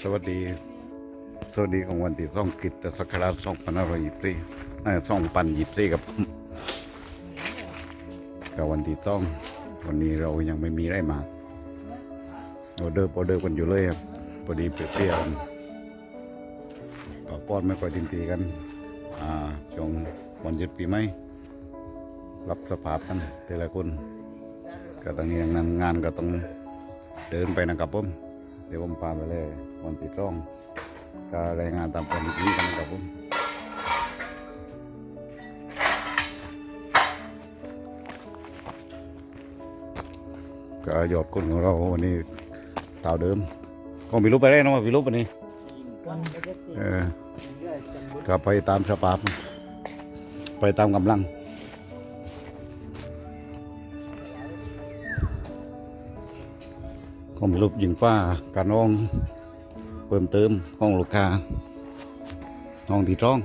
สวัสดี สวัสดีของวันที่สองกิตศักราชสองพันห้าร้อยยี่สิบสี่สองพันยี่สิบสี่กับกับวันที่สองวันนี้เรายังไม่มีอะไรมาออเดอร์ออเดอร์กันอยู่เลยครับพอดีเปรี้ยวปากป้อนไม่ค่อยตินตีกัน อ่าช่วงวันหยุดปีใหม่รับสภาพกันแต่ละคนก็ต้อนนี้งานงานก็ต้องเดินไปนะครับผม เดี๋ยวผมพาไปเลยวันที่ร่องก็รายงานตามความเป็นจริงกันนะครับผมก็ยอดคนของเราวันนี้เต่าเดิมก็มีรูปไปได้เนอะมีรูปวันนี้เออก็ไปตามสภาพไปตามกำลัง ก็มีรูปยิงฟ้าการน้อง เพิ่มเติมของลูกค้าห้องที่ร้อง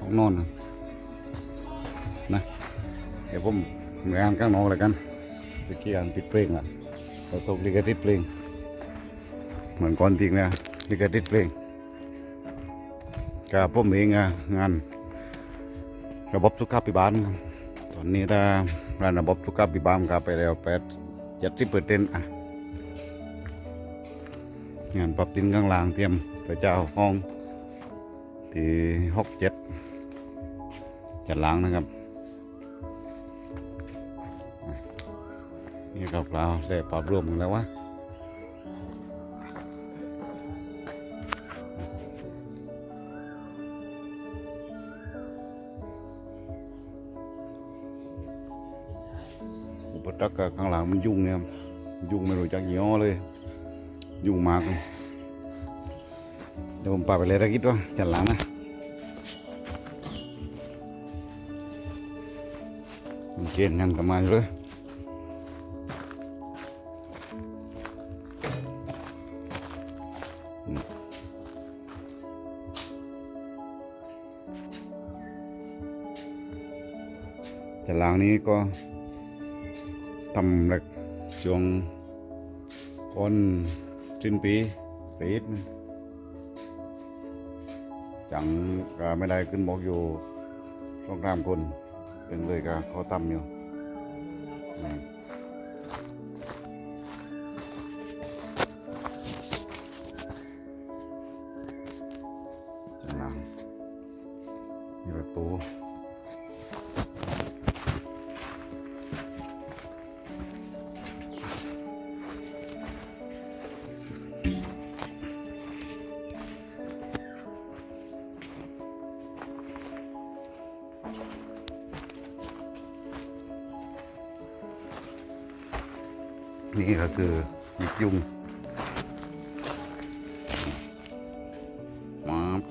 ห้องนอนนะเดี๋ยวผมงานข้างนอกเลยกันตะกี้อันติดเพลงอะเราตกลิขสิทธิ์เพลงเหมือนก่อนจริงนี่ยลิขสิทธิ์เพลงกับผมเองอะงานระบบสุขาภิบาลตอนนี้ถ้างานระบบสุขาภิบาลก็ไปแล้วแปดเจ็ดสิบเปอร์เซ็นต์อะ งานปรับดินข้างล่างเตรียมพระเจ้าห้องที่หกเจ็ดจะล้างนะครับนี่กับเราได้ปรับรวมกันแล้ววะอุปสรรคกับข้างหลังมันยุ่งเนี่ยยุ่งไม่รู้จักยี่ห้อเลย ยุ่งมากเลยเดี๋ยวผมพาไปเลยนะคิดว่าจัดหลังนะมันเกณฑ์ยังกันมาเลยอืมจัดหลังนี้ก็ทำแบบช่วงคน สิ้นปีปีดนจังก็ไม่ได้ขึ้นบอกอยู่สองสามคนเป็นเลยก็เขาทำอยู่ นี่ก็คือหยิบยุงมาบ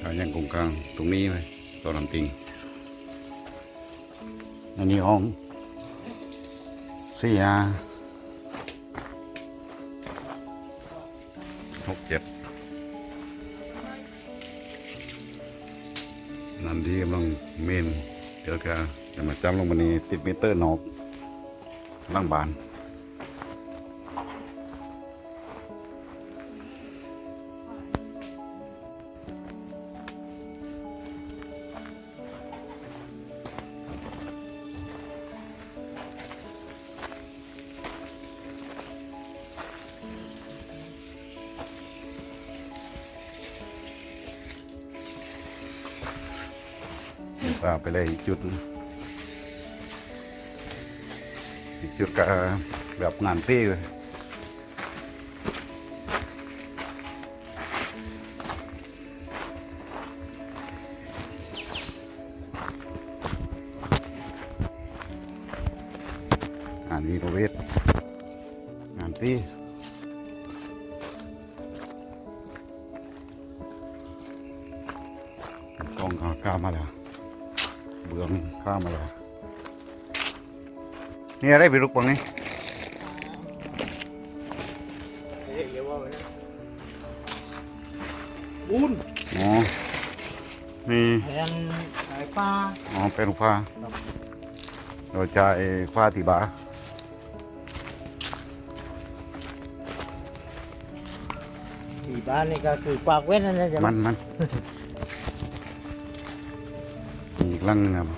เอายังคงกลางตรงนี้ไหมตอนลำติง อันนี้ห้องเสียหกเจ็ดนั่นที่กำลังเมนเดี๋ยวก็จะมาจำลงมานี้ติดมิเตอร์นอกล่างบาน่าไปเลยอีกจุด อีกจุดก็แบบงานเต้เลยงานวีโรเวทงานซี่กองก็กามาแล้ว เบืองข้ามาแล้วนี่อะไรไปลุกปังนี่บุญอ๋อนี่เป็นสายฟ้าอ๋อเป็นฟ้าเราจะไอ้ฟ้าตีบ้าตีบ้านี่ก็คือปาเว้นนั่นแหละมันมัน กลังหนึงครับ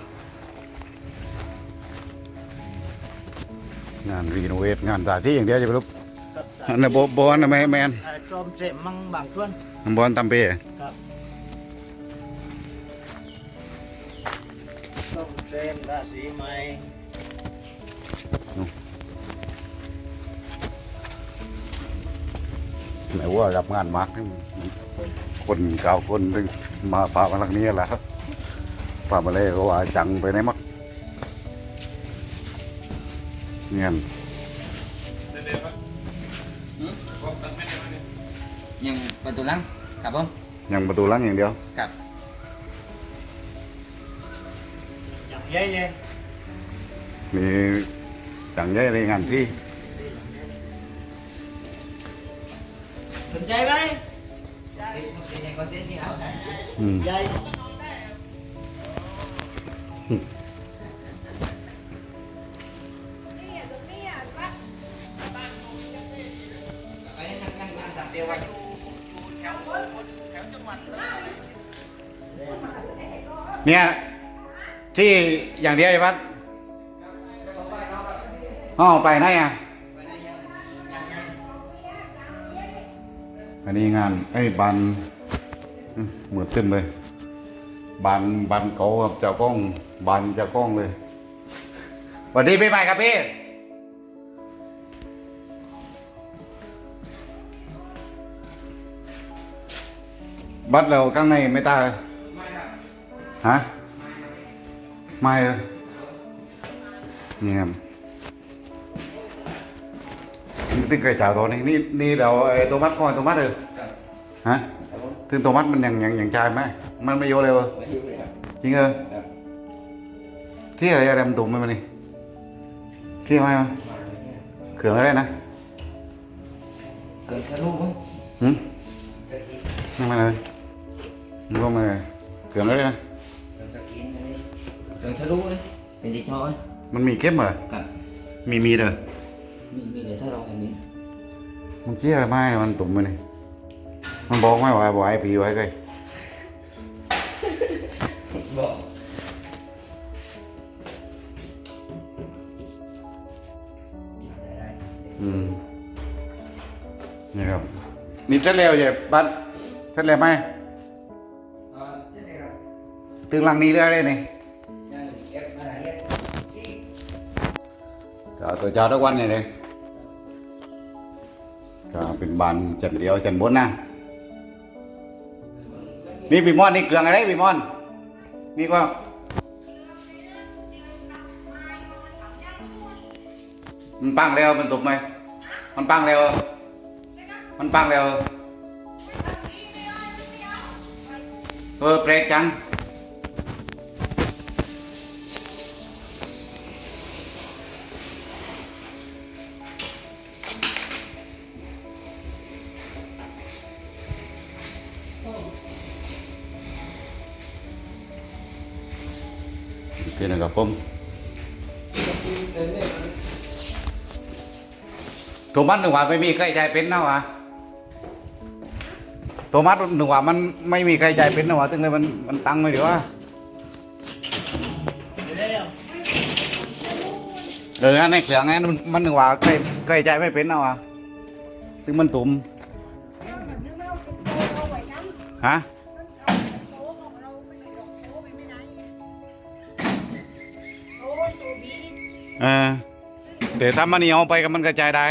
งานรีโนเวทงานสถานที่อย่างเดียวจะไปรูปครับอันนั้นบอบอลนะแม่แมนไอ้จอมเสร็จมั่งบางส่วนบอลตำเปครับจอมเสร็จราศีใหม่ไหนว่ารับงานมาร์กนี่คนเก่าคนนึงมาพามาทางนี้แหละครับ พามาเลยก็ว่าจังไปไหนมักเงี้ยยังประตูหลังครับผมยังประตูหลังอย่างเดียวครับอย่างใหญ่เลยมีจังใหญ่ในงานที่สนใจไหมคอนเทนต์ที่เอาอืมให เนี่ย ที่อย่างเดียวไอ้พัดอ๋อไปไหนอะอันนี้งานไอ้บานเหมือนเต้นเลยบานบานเก่ากับเจ้ากล้องบานเจ้ากล้องเลยสวัสดีปีใหม่ครับพี่บัดเราข้างในไม่ตาเลย ฮะไม่เออนี่ครับนี่ตึ้งไก่จ่าวตัวนี้นี่นี่เราไอ้ตัวมัดคอยตัวมัดเลยฮะครับผมถึงตัวมัดมันยังยังยังชายไหมมันไม่โยเลยเวะไม่อยู่เลยครับจริงเออที่อะไรอะไรมันตุ่มไหมมันนี่ที่ไหมวะเขื่องอะไรนะเกิดทะลุผมหืมไม่มาเลยมันก็มาเลยเขื่องอะไรนะเกิดตะกินเลย เกิดทะลุเลยเป็นติดช้อยมันมีเข้มเหรอครับมีมีดเหรอมีมีแต่ถ้าเราเห็นนี้มันเชี่ยอะไรไหมมันตุ่มมันนี่มันบอกไหมว่าบอกไอ้ปีไว้ไงบอกอืมนี่ครับ นี่เสร็จแล้วใช่บัดเสร็จแล้วไหมอ่าเจ๊ครับถึงหลังนี้แล้วเลยนี่ ก็ตัวเจ้าทุกวันนี่เลยก็เป็นบานจันเดียวจันบนนะนี่ปีมอนนี่เกลืองอะไรปีมอน นี่ก็มันปังแล้วมันตุกไหมมันปังแล้ว มันปังแล้วเออเปรกจัง โอเคนะครับผมโทมัสหนึ่งว่าไม่มีใครใจเป็นนะวะโทมัสหนึ่งว่ามันไม่มีใครใจเป็นนะวะตึงเลยมันมันตังไม่ดีวะเอออันในเขียงนั้นมันหนึ่งว่าใครใครใจไม่เป็นนะวะตึงมันตุ่มฮะ เออแต่ถ้ามันเหนียวไปก็มันกระจายได้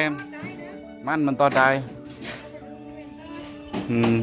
มันมันต่อได้อืม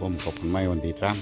ผมขอบคุณไม่วันดีครับ